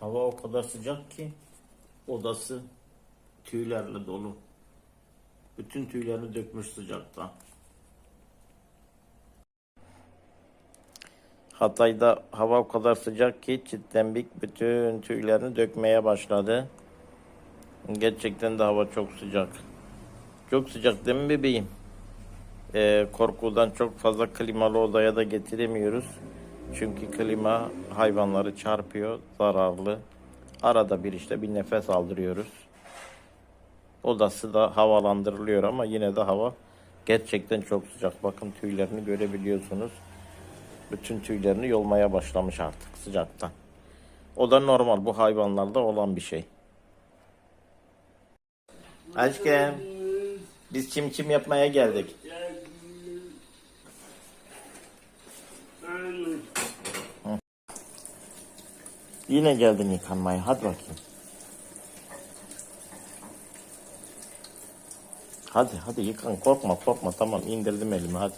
Hava o kadar sıcak ki odası tüylerle dolu. Bütün tüylerini dökmüş sıcakta. Hatay'da hava o kadar sıcak ki çitlenbik bütün tüylerini dökmeye başladı. Gerçekten de hava çok sıcak. Çok sıcak değil mi bebeğim? Ee, korkudan çok fazla klimalı odaya da getiremiyoruz. Çünkü klima hayvanları çarpıyor, zararlı. Arada bir işte bir nefes aldırıyoruz. Odası da havalandırılıyor ama yine de hava gerçekten çok sıcak. Bakın tüylerini görebiliyorsunuz. Bütün tüylerini yolmaya başlamış artık sıcaktan. O da normal bu hayvanlarda olan bir şey. Aşkım biz çim çim yapmaya geldik. Yine geldin yıkanmaya. Hadi bakayım. Hadi hadi yıkan korkma korkma tamam indirdim elimi hadi.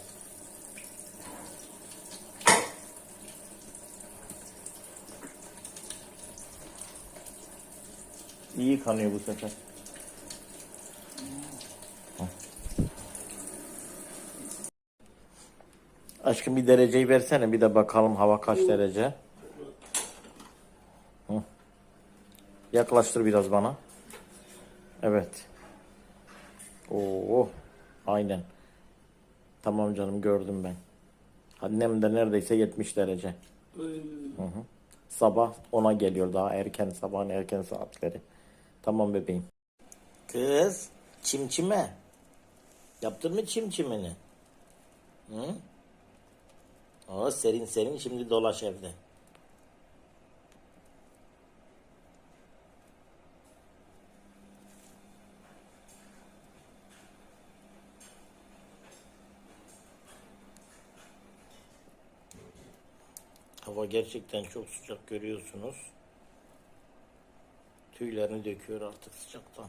İyi yıkanıyor bu sefer. Aşkım bir dereceyi versene bir de bakalım hava kaç derece. Hı. Yaklaştır biraz bana. Evet. Oo, aynen. Tamam canım gördüm ben. Annem de neredeyse 70 derece. Hı hı. Sabah ona geliyor daha erken sabahın erken saatleri. Tamam bebeğim. Kız çimçime. Yaptın mı çimçimini? Hı? O serin serin şimdi dolaş evde. Hava gerçekten çok sıcak görüyorsunuz. Tüylerini döküyor artık sıcaktan.